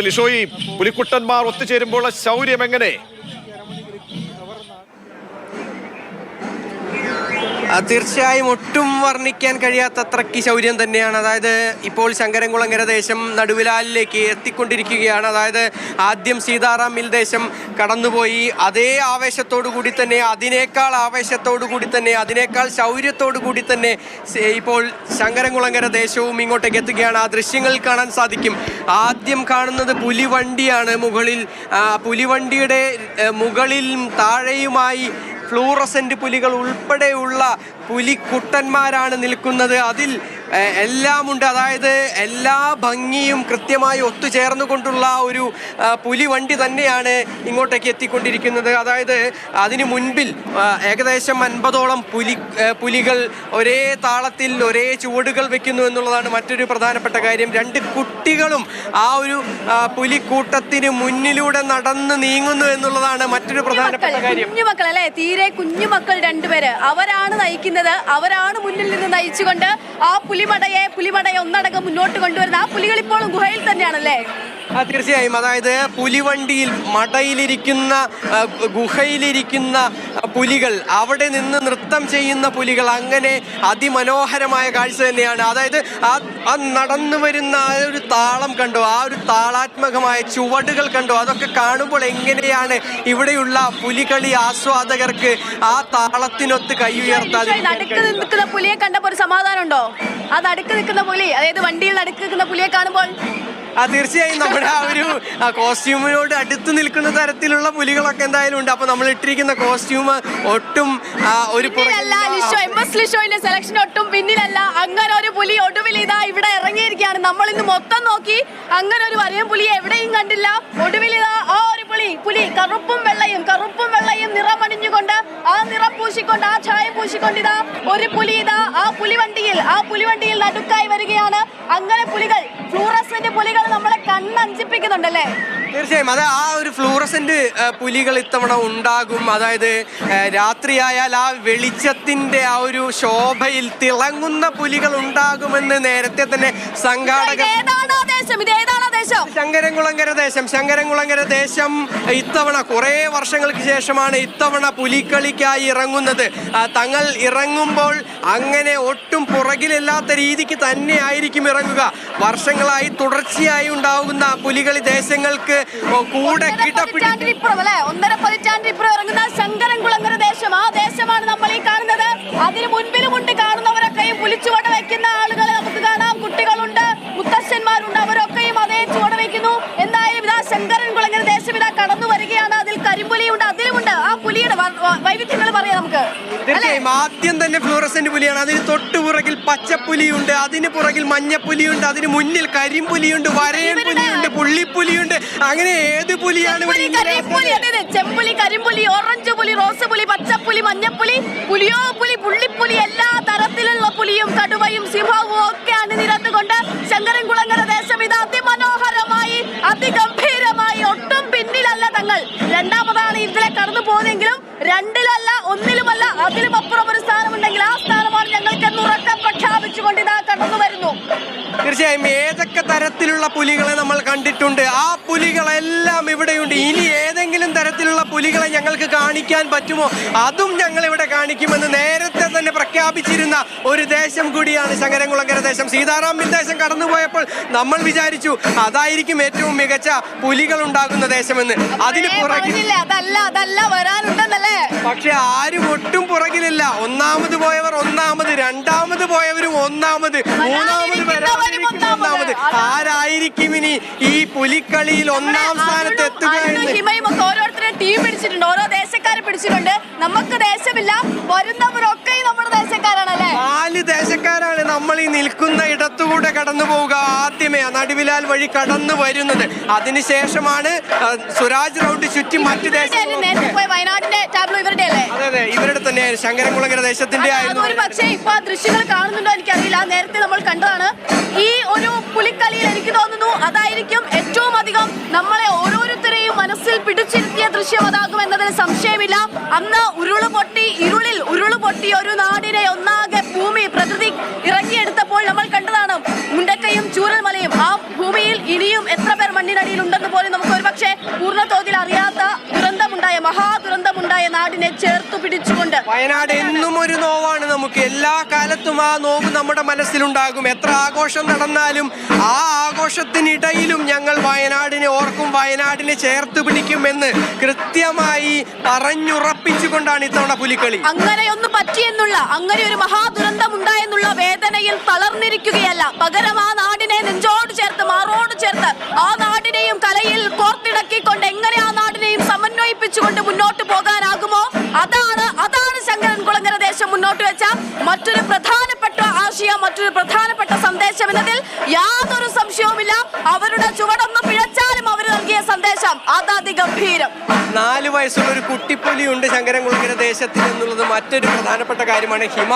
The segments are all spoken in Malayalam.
ലിഷോയി പുലിക്കുട്ടന്മാർ ഒത്തുചേരുമ്പോൾ ശൗര്യം എങ്ങനെ? തീർച്ചയായും ഒട്ടും വർണിക്കാൻ കഴിയാത്തത്രയ്ക്ക് ശൗര്യം തന്നെയാണ്. അതായത് ഇപ്പോൾ ശങ്കരൻകുളങ്ങര ദേശം നടുവിലാലിലേക്ക് എത്തിക്കൊണ്ടിരിക്കുകയാണ്. അതായത് ആദ്യം സീതാറാം മിൽ ദേശം കടന്നുപോയി. അതേ ആവേശത്തോടു കൂടി തന്നെ അതിനേക്കാൾ ആവേശത്തോടു കൂടി തന്നെ അതിനേക്കാൾ ശൗര്യത്തോടു കൂടി തന്നെ ഇപ്പോൾ ശങ്കരൻകുളങ്ങര ദേശവും ഇങ്ങോട്ടേക്ക് എത്തുകയാണ്. ആ ദൃശ്യങ്ങൾ കാണാൻ സാധിക്കും. ആദ്യം കാണുന്നത് പുലിവണ്ടിയാണ്. മുകളിൽ പുലിവണ്ടിയുടെ മുകളിലും താഴെയുമായി ഫ്ലൂറസെന്റ് പുലികൾ ഉൾപ്പെടെയുള്ള പുലിക്കുട്ടന്മാരാണ് നിൽക്കുന്നത്. അതിൽ എ- എല്ലാം ഉണ്ട്. അതായത് എല്ലാ ഭംഗിയും കൃത്യമായി ഒത്തുചേർന്നുകൊണ്ടുള്ള ഒരു പുലി പുലിവണ്ടി തന്നെയാണ് ഇങ്ങോട്ടേക്ക് എത്തിക്കൊണ്ടിരിക്കുന്നത്. അതായത് അതിനു മുൻപിൽ ഏകദേശം അൻപതോളം പുലി പുലികൾ ഒരേ താളത്തിൽ ഒരേ ചുവടുകൾ വെക്കുന്നു എന്നുള്ളതാണ് മറ്റൊരു പ്രധാനപ്പെട്ട കാര്യം. രണ്ട് കുട്ടികളും ആ ഒരു പുലിക്കൂട്ടത്തിന് മുന്നിലൂടെ നടന്ന് നീങ്ങുന്നു എന്നുള്ളതാണ് മറ്റൊരു പ്രധാനപ്പെട്ട കാര്യം. കുഞ്ഞുമക്കൾ അല്ലെ? തീരെ കുഞ്ഞുമക്കൾ രണ്ടുപേര്. അവരാണ് നയിക്കുന്നത്. അവരാണ് മുന്നിൽ നിന്ന് നയിച്ചുകൊണ്ട് ആ പുലിമടയെ പുലിമടയെ ഒന്നടങ്കം മുന്നോട്ട് കൊണ്ടുവരുന്ന ആ പുലികൾ ഇപ്പോഴും ഗുഹയിൽ തന്നെയാണല്ലേ? തീർച്ചയായും. അതായത് പുലിവണ്ടിയിൽ മടയിലിരിക്കുന്ന ഗുഹയിലിരിക്കുന്ന പുലികൾ അവിടെ നിന്ന് നൃത്തം ചെയ്യുന്ന പുലികൾ അങ്ങനെ അതിമനോഹരമായ കാഴ്ച തന്നെയാണ്. അതായത് ആ നടന്നു വരുന്ന ആ ഒരു താളം കണ്ടോ? ആ ഒരു താളാത്മകമായ ചുവടുകൾ കണ്ടോ? അതൊക്കെ കാണുമ്പോൾ എങ്ങനെയാണ് ഇവിടെയുള്ള പുലികളി ആസ്വാദകർക്ക് ആ താളത്തിനൊത്ത് കൈ ഉയർത്താതെ ഈ നിൽക്കുന്ന പുലിയെ കണ്ടപ്പോൾ ഒരു സമാധാനം ഉണ്ടോ ആ അടുക്ക് നിൽക്കുന്ന പുലി അതായത് വണ്ടിയിൽ അടുക്ക് നിൽക്കുന്ന പുലിയെ കാണുമ്പോൾ ആ തീർച്ചയായും നമ്മുടെ ആ ഒരു കോസ്റ്റ്യൂമിനോട് അടുത്ത് നിൽക്കുന്ന തരത്തിലുള്ള പുലികളൊക്കെ എന്തായാലും ഉണ്ട്. അപ്പൊ നമ്മൾ ഇട്ടിരിക്കുന്ന കോസ്റ്റ്യൂം ഒട്ടും ഒരു സെലക്ഷൻ ഒട്ടും പിന്നിലല്ല. അങ്ങനെ ഒരു പുലി ഒടുവിൽ ഇതാ ഇവിടെ ഇറങ്ങിയിരിക്കുകയാണ്. നമ്മൾ ഇന്ന് മൊത്തം നോക്കി അങ്ങനെ ഒരു വലിയ പുലി എവിടെയും കണ്ടില്ല. ഒടുവിൽ ഇതാ ഒരു പുലി പുലി കറുപ്പും വെള്ളയും കറുപ്പും വെള്ളയും നിറമണിഞ്ഞുകൊണ്ട് ആ നിറം പൂശിക്കൊണ്ട് ആ ഛായ പൂശിക്കൊണ്ട് ഇതാ ഒരു പുലി ഇതാ ആ പുലിവണ്ടിയിൽ ആ പുലിവണ്ടിയിൽ നടുക്കായി വരികയാണ്. അങ്ങനെ പുലികൾ ഫ്ലൂറസന്റ് പുലികൾ നമ്മളെ കണ്ണഞ്ചിപ്പിക്കുന്നുണ്ടല്ലേ? തീർച്ചയായും. അത് ആ ഒരു ഫ്ലൂറസെന്റ് പുലികൾ ഇത്തവണ ഉണ്ടാകും. അതായത് രാത്രിയായാൽ ആ വെളിച്ചത്തിന്റെ ആ ഒരു ശോഭയിൽ തിളങ്ങുന്ന പുലികൾ ഉണ്ടാകുമെന്ന് നേരത്തെ തന്നെ സംഘാടകർ ശങ്കരൻകുളങ്കര ദേശം? ശങ്കരൻകുളങ്കര ദേശം? ഇത്തവണ കുറേ വർഷങ്ങൾക്ക് ശേഷമാണ് ഇത്തവണ പുലിക്കളിക്കായി ഇറങ്ങുന്നത്. തങ്ങൾ ഇറങ്ങുമ്പോൾ അങ്ങനെ ഒട്ടും പുറകിലില്ലാത്ത രീതിക്ക് തന്നെ ആയിരിക്കും ഇറങ്ങുക. വർഷങ്ങളായി തുടർച്ചയായി ഉണ്ടാകുന്ന പുലികളി ദേശങ്ങൾക്ക് കൂടെ ഒന്നര ഇറങ്ങുന്ന ശങ്കരൻകുളങ്ങര ദേശം. ആ ദേശമാണ് നമ്മൾ ഈ കാണുന്നത്. അതിന് മുൻപിലുമുണ്ട് കാണുന്നവരൊക്കെയും പുലിച്ചുവട വെക്കുന്ന ആളുകളെ നമുക്ക് കാണാം. കുട്ടികളുണ്ട് മുത്തശ്ശന്മാരുണ്ട് അവരൊക്കെയും അതേ ചുവട് എന്തായാലും ഇതാ ശങ്കരൻകുളങ്ങര ദേശം ഇതാ കടന്നു വരികയാണ്. അതിൽ കരിമ്പുലിയുണ്ട് അതിലുമുണ്ട്. ആ പുലിയുടെ വ- തീർച്ചയായും ആദ്യം തന്നെ ഫ്ലൂറസെന്റ് പുലിയാണ്. അതിന് തൊട്ടു പുറകിൽ പച്ചപ്പുലിയുണ്ട് അതിന് പുറകിൽ മഞ്ഞപ്പുലിയുണ്ട് അതിന് മുന്നിൽ കരിമ്പുലിയുണ്ട് വരയൻ പുലിയുണ്ട് പുള്ളിപ്പുലിയുണ്ട്. അങ്ങനെ ഏത് പുലിയാണ് ചെമ്പുലി കരിമ്പുലി ഓറഞ്ച് പുലി റോസ് പുലി പച്ചപ്പുലി മഞ്ഞപ്പുലി പുലിയോ പുലി പുള്ളിപ്പുലി എല്ലാ തരത്തിലുള്ള പുലിയും കടുവയും സിംഹവും ഒക്കെ അണിനിരന്നുകൊണ്ട് ശങ്കരൻകുളങ്ങര ദേശം ഇത് അതിമനോഹരമായി അതിഗംഭീരമായി ഒട്ടും പിന്നിലല്ല തങ്ങൾ. രണ്ടാമതാണ് ഇതിലെ കടന്നു പോകുന്നെങ്കിലും രണ്ടിലല്ല ഒന്നിലുമല്ല അതിലും അപ്പുറം ഒരു സ്ഥാനമുണ്ടെങ്കിൽ ആ സ്ഥാനമാണ് ഞങ്ങൾക്ക് ഉറക്കം പ്രഖ്യാപിച്ചുകൊണ്ട് ഇതാ കടന്നു വരുന്നു. തീർച്ചയായും ഏതൊക്കെ തരത്തിലുള്ള പുലികളെ നമ്മൾ കണ്ടിട്ടുണ്ട് ആ പുലികളെല്ലാം ഇവിടെയുണ്ട്. ഇനി ഏതെങ്കിലും തരത്തിലുള്ള പുലികളെ ഞങ്ങൾക്ക് കാണിക്കാൻ പറ്റുമോ? അതും ഞങ്ങൾ ഇവിടെ കാണിക്കുമെന്ന് നേരത്തെ തന്നെ പ്രഖ്യാപിച്ചിരുന്ന ഒരു ദേശം കൂടിയാണ് ശങ്കരംകുളങ്ങര ദേശം. സീതാറാം ദേശം കടന്നുപോയപ്പോൾ നമ്മൾ വിചാരിച്ചു അതായിരിക്കും ഏറ്റവും മികച്ച പുലികൾ ഉണ്ടാകുന്ന ദേശമെന്ന്. അതിന് അതല്ല അതല്ല വരാനുണ്ടെന്നല്ലേ? പക്ഷെ ആരും ഒട്ടും പുറകിലില്ല. ഒന്നാമത് പോയവർ ഒന്നാമത് രണ്ടാമത് പോയവരും ഒന്നാമത് മൂന്നാമത് ഒന്നാമത്. ആരായിരിക്കും ഇനി ഈ പുലിക്കളിയിൽ ഒന്നാം സ്ഥാനത്ത് എത്തുക എന്ന്? ടീം പിടിച്ചിട്ടുണ്ട്. ഓരോ ദേശക്കാരെ പിടിച്ചിട്ടുണ്ട്. നമുക്ക് ദേശമില്ല. വരുന്നവരൊക്കെ നമ്മുടെ ദേശക്കാരാണല്ലേ? നാല് ദേശക്കാരാണ് നമ്മൾ ഈ നിൽക്കുന്ന ഇടത്തുകൂടെ കടന്നു പോവുക. ആദ്യമേ നടുവിലാൽ വഴി കടന്നു വരുന്നത്. അതിനുശേഷമാണ് സുരാജ് റൗണ്ട് ചുറ്റി മറ്റു വയനാടിന്റെ ടാബ്ലോ ഇവരുടെ അല്ലേ? അതെ അതെ. ഇവരുടെ തന്നെ ശങ്കരംകുളങ്ങര ദേശത്തിന്റെ ആയിരുന്നു. പക്ഷേ ഇപ്പൊ ദൃശ്യങ്ങൾ കാണുന്നുണ്ടോ എനിക്കറിയില്ല. നേരത്തെ നമ്മൾ കണ്ടതാണ്. ഈ ഒരു പുലിക്കളിയിൽ എനിക്ക് തോന്നുന്നു അതായിരിക്കും ഏറ്റവും അധികം നമ്മളെ ഓരോരുത്തരെയും മനസ്സിൽ പിടിച്ചിരുത്തിയ ദൃശ്യമതാകും എന്നതിൽ സംശയമില്ല. അന്ന് ഉരുൾ പൊട്ടി ഇരുളിൽ ഉരുൾ പൊട്ടി ഒരു നാടിനെ ഒന്നാകെ ഭൂമി പ്രകൃതി ഇറങ്ങിയെടുത്തപ്പോൾ നമ്മൾ കണ്ടതാണ് മുണ്ടക്കയും ചൂരൽമലയും. ആ ഭൂമിയിൽ ഇനിയും എത്ര പേർ മണ്ണിനടിയിൽ ഉണ്ടെന്ന് പോലും നമുക്ക് മഹാദുരന്തമുണ്ടായ ചേർത്ത് പിടിച്ചുകൊണ്ട് വയനാട് എന്നും ഒരു നോവാണ് നമുക്ക്. എല്ലാ കാലത്തും ആ നോവ് നമ്മുടെ മനസ്സിലുണ്ടാകും. എത്ര ആഘോഷം നടന്നാലും ആ ആഘോഷത്തിനിടയിലും ഞങ്ങൾ വയനാടിനെ ഓർക്കും വയനാടിനെ ചേർത്ത് പിടിക്കുമെന്ന് കൃത്യമായി പറഞ്ഞുറപ്പിച്ചുകൊണ്ടാണ് ഇത്തവണ പുലിക്കളി. അങ്ങനെയൊന്നും പറ്റിയെന്നുള്ള അങ്ങനെ ഒരു മഹാദുരന്തം ഉണ്ടായെന്നുള്ള വേദനയിൽ തളർന്നിരിക്കുകയല്ല. പകരം ആ നാടിനെ നെഞ്ചോട് ചേർത്ത് മാറോട് ചേർത്ത് ആ നാടിനെയും കലയിൽ നാടിനെയും സമന്വയിപ്പിച്ചുകൊണ്ട് മുന്നോട്ട് പോകാനാകുമോ? അതാണ് അതാണ് ശങ്കരൻ കുളങ്ങര ദേശം മുന്നോട്ട് വെച്ച മറ്റൊരു പ്രധാനപ്പെട്ട ആശയം മറ്റൊരു പ്രധാനപ്പെട്ട സന്ദേശം എന്നതിൽ യാതൊരു സംശയവുമില്ല. അവരുടെ ചുവടൊന്ന് പിഴച്ചാലും അവർ നൽകിയ സന്ദേശം അതാതിഗംഭീരം. നാല് വയസ്സുള്ള ഒരു കുട്ടിപ്പുലി ഉണ്ട് ശങ്കരൻകുളങ്ങര ദേശത്തിൽ എന്നുള്ളത് മറ്റൊരു പ്രധാനപ്പെട്ട കാര്യമാണ് ഹിമ.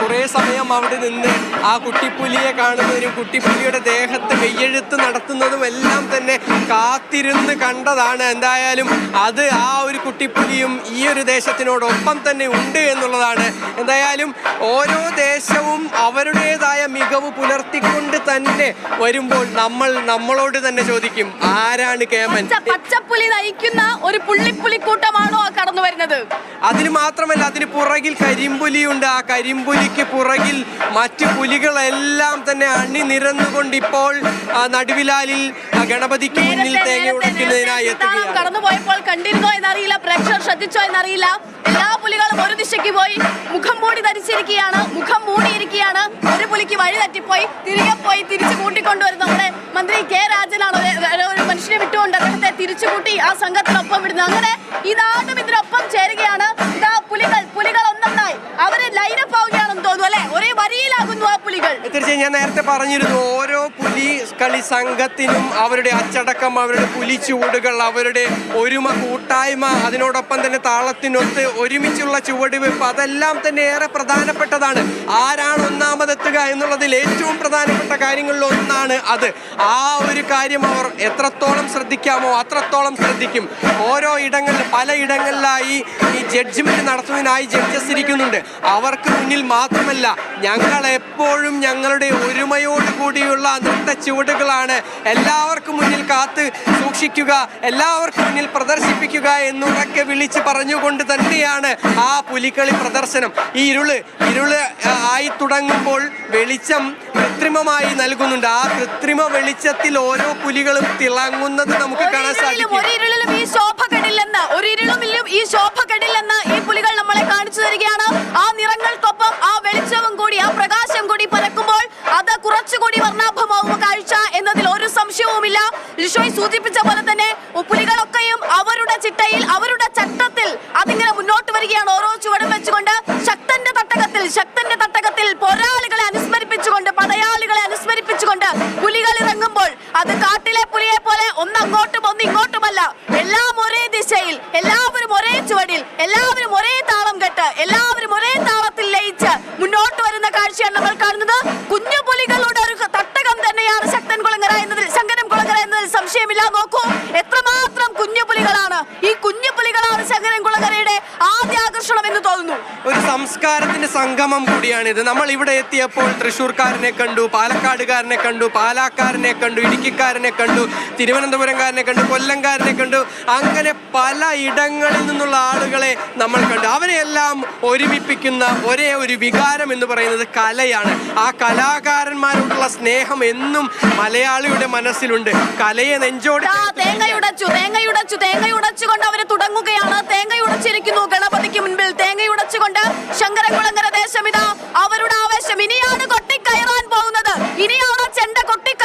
കുറേ സമയം അവിടെ നിന്ന് ആ കുട്ടിപ്പുലിയെ കാണുന്നതിനും കുട്ടിപ്പുലിയുടെ ദേഹത്ത് വെയ്യെഴുത്ത് നടത്തുന്നതും എല്ലാം തന്നെ കാത്തിരുന്ന് കണ്ടതാണ്. എന്തായാലും അത് ആ ഒരു കുട്ടിപ്പുലിയും ഈ ഒരു ദേശത്തിനോടൊപ്പം തന്നെ ഉണ്ട് എന്നുള്ളതാണ്. എന്തായാലും ഓരോ ദേശവും അവരുടേതായ മികവ് പുലർത്തിക്കൊണ്ട് തന്നെ വരുമ്പോൾ നമ്മൾ നമ്മളോട് തന്നെ ചോദിക്കും ആരാണ് കേമൻ? പച്ച പച്ചപ്പുലി നയിക്കുന്ന ഒരു പുള്ളിപ്പുലിക്കൂട്ടമാണോ ആ കടന്നു വരുന്നത്? അതിന് മാത്രമല്ല അതിന് പുറകിൽ കരിമ്പുലിയുണ്ട്. ആ കരിമ്പുലിക്ക് പുറകിൽ മറ്റു പുലികളെല്ലാം തന്നെ അണിനിരന്നുകൊണ്ട് ഇപ്പോൾ നടുവിലാലിൽ ഗണപതിക്ക് മുന്നിൽ തേങ്ങ ഉടയ്ക്കുന്നതിനായി നേരത്തെ താളം എത്തുകയാണ്. കടന്നു പോയപ്പോൾ കണ്ടിരുന്നോ എന്നറിയില്ല പ്രേക്ഷകർ ശ്രദ്ധിച്ചോ എന്നറിയില്ല. എല്ലാ പുലികളും ഒരു ദിശയ്ക്ക് പോയി മുഖം മൂടി ധരിച്ചിരിക്കുകയാണ് മുഖം മൂടിയിരിക്കുകയാണ്. ഒരു പുലിക്ക് വഴി തട്ടിപ്പോയി തിരികെ പോയി തിരിച്ചു കൂട്ടിക്കൊണ്ടുവരുന്ന. നമ്മുടെ മന്ത്രി കെ. രാജനാണ് ഒരു- മനുഷ്യനെ വിട്ടുകൊണ്ട് അദ്ദേഹത്തെ തിരിച്ചു കൂട്ടി ആ സംഘത്തിനൊപ്പം അങ്ങനെ ഈ ഇതിനൊപ്പം ചേരുകയാണ്. ഇതാ പുലികൾ പുലികൾ ഒന്നൊന്നായി അവർ ലൈനപ്പ് ആവുകയാണെന്ന് തോന്നുന്നു അല്ലെ? ഒരേ വരിയിലാകുന്നു. ആ പുലികൾ തീർച്ചയായും ഞാൻ നേരത്തെ പറഞ്ഞിരുന്നു ഓരോ പുലി കളി സംഘത്തിനും അവരുടെ അച്ചടക്കം അവരുടെ പുലി ചുവടുകൾ അവരുടെ ഒരുമ കൂട്ടായ്മ അതിനോടൊപ്പം തന്നെ താളത്തിനൊത്ത് ഒരുമിച്ചുള്ള ചുവടുവെപ്പ് അതെല്ലാം തന്നെ ഏറെ പ്രധാനപ്പെട്ടതാണ്. ആരാണ് ഒന്നാമതെത്തുക എന്നുള്ളതിൽ ഏറ്റവും പ്രധാനപ്പെട്ട കാര്യങ്ങളിൽ ഒന്നാണ് അത്. ആ ഒരു കാര്യം അവർ എത്രത്തോളം ശ്രദ്ധിക്കാമോ അത്രത്തോളം ശ്രദ്ധിക്കും. ഓരോ ഇടങ്ങളിൽ പല ഇടങ്ങളിലായി ഈ ജഡ്ജ്മെന്റ് നടത്തുന്നതിനായി ജഡ്ജസ് ഇരിക്കുന്നുണ്ട്. അവർക്ക് മുന്നിൽ മാത്രമല്ല ഞങ്ങൾ എപ്പോഴും ഞങ്ങളുടെ ഒരുമയോട് കൂടിയുള്ള നൃത്ത ചുവടുകളാണ് എല്ലാവർക്കും മുന്നിൽ കാത്ത് സൂക്ഷിക്കുക എല്ലാവർക്കും മുന്നിൽ പ്രദർശിപ്പിക്കുക എന്നുറക്കെ വിളിച്ച് പറഞ്ഞുകൊണ്ട് തന്നെയാണ് ആ പുലിക്കളി പ്രദർശനം. ഈ ഇരുൾ ഇരുൾ ആയി തുടങ്ങുമ്പോൾ വെളിച്ചം കൃത്രിമമായി നൽകുന്നുണ്ട്. ആ കൃത്രിമ വെളിച്ചത്തിൽ ഓരോ പുലികളും തിളങ്ങുന്നത് നമുക്ക് കാണാൻ സാധിക്കും. ഈ ശോഭ കെടില്ലെന്ന് ഒരിരളുമില്ലും ഈ ശോഭ ഈ പുലികൾ നമ്മളെ കാണിച്ചു തരികയാണ്. ആ നിറങ്ങൾക്കൊപ്പം ആ വെളിച്ചവും കാട്ടിലെ പുലിയെ പോലെ ഒന്നങ്ങോട്ടും ഒന്നിങ്ങോട്ടുമല്ല. എല്ലാം ഒരേ ദിശയിൽ എല്ലാവരും ഒരേ ചുവടിൽ എല്ലാവരും ഒരേ താളം കെട്ട് എല്ലാവരും ഒരേ താളത്തിൽ ലയിച്ച് മുന്നോട്ട് വരുന്ന കാഴ്ചയാണ് നമ്മൾ കാണുന്നത്. കുഞ്ഞു പുലികളുടെ ഒരു തട്ടകം തന്നെയാണ് ശക്തൻ കുളങ്ങര എന്നതിൽ ശങ്കരൻ കുളങ്ങര എന്നതിൽ സംശയമില്ല. നോക്കൂ എത്രമാത്രം കുഞ്ഞു പുലികളാണ്. ഈ കുഞ്ഞു പുലികളാണ് ശങ്കരൻ കുളങ്ങരയുടെ ആദ്യ ആകർഷണം തോന്നുന്നു. ഒരു സംസ്കാരത്തിന്റെ സംഗമം കൂടിയാണിത്. നമ്മൾ ഇവിടെ എത്തിയപ്പോൾ തൃശ്ശൂർക്കാരനെ കണ്ടു പാലക്കാടുകാരനെ കണ്ടു പാലാക്കാരനെ കണ്ടു ഇടുക്കിക്കാരനെ കണ്ടു തിരുവനന്തപുരംകാരനെ കണ്ടു കൊല്ലംകാരനെ കണ്ടു. അങ്ങനെ പല ഇടങ്ങളിൽ നിന്നുള്ള ആളുകളെ നമ്മൾ കണ്ടു. അവരെയെല്ലാം ഒരുമിപ്പിക്കുന്ന ഒരേ ഒരു വികാരം എന്ന് പറയുന്നത് കലയാണ്. ആ കലാകാരന്മാരോടുള്ള സ്നേഹം എന്നും മലയാളിയുടെ മനസ്സിലുണ്ട്. കലയെ നെഞ്ചോട് തേങ്ങയുടച്ചു തേങ്ങയുടച്ചു തേങ്ങയുടച്ചുകൊണ്ട് അവർ തുടങ്ങുകയാണ്. തേങ്ങയുടച്ചിരിക്കുന്നു. ഗണപതിക്ക് മുൻപിൽ തേങ്ങയുടച്ചുകൊണ്ട് ശങ്കരകുളങ്ങര ദേശം ഇതാ. അവരുടെ ആവേശം ഇനിയാണ് കൊട്ടിക്കയറാൻ പോകുന്നത്. ഇനിയാണ് ചെണ്ട കൊട്ടിക്കയറുക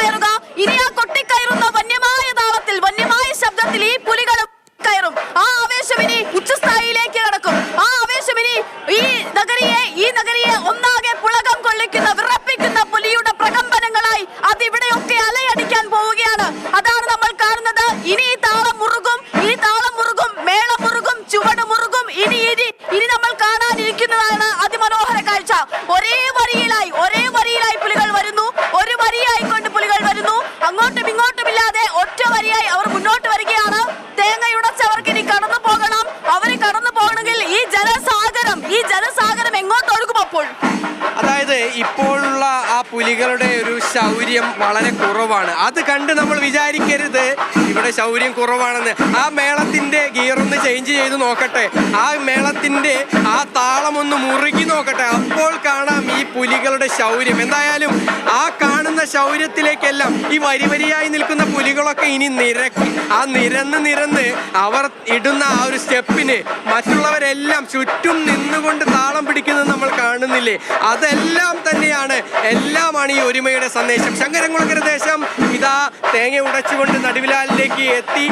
അപ്പോൾ അതായത് ആ പുലികളുടെ ഒരു ശൗര്യം വളരെ കുറവാണ്. അത് കണ്ട് നമ്മൾ വിചാരിക്കരുത്. ഇവിടെ ശൗര്യം കുറവാണെന്ന്. ആ മേളത്തിന്റെ ഗിയർ ഒന്ന് ചേഞ്ച് ചെയ്ത് നോക്കട്ടെ. ആ മേളത്തിന്റെ ആ താളം ഒന്ന് മുറുകി നോക്കട്ടെ. അപ്പോൾ കാണാം ഈ പുലികളുടെ ശൗര്യം. എന്തായാലും ആ കാണുന്ന ശൗര്യത്തിലേക്കെല്ലാം ഈ വരി വരിയായി നിൽക്കുന്ന പുലികളൊക്കെ ഇനി നിരക്കും. ആ നിരന്ന് നിരന്ന് അവർ ഇടുന്ന ആ ഒരു സ്റ്റെപ്പിന് മറ്റുള്ളവരെല്ലാം ചുറ്റും നിന്നുകൊണ്ട് താളം പിടിക്കുന്നത് നമ്മൾ കാണുന്നില്ലേ? അതെല്ലാം തന്നെയാണ് എല്ലാമാണ് ഈ ഒരുമയുടെ സന്ദേശം. ശങ്കരംകുളക്കര ദേശം ഇതാ തേങ്ങ ഉടച്ചുകൊണ്ട് നടുവിലാലിലേക്ക് എത്തി.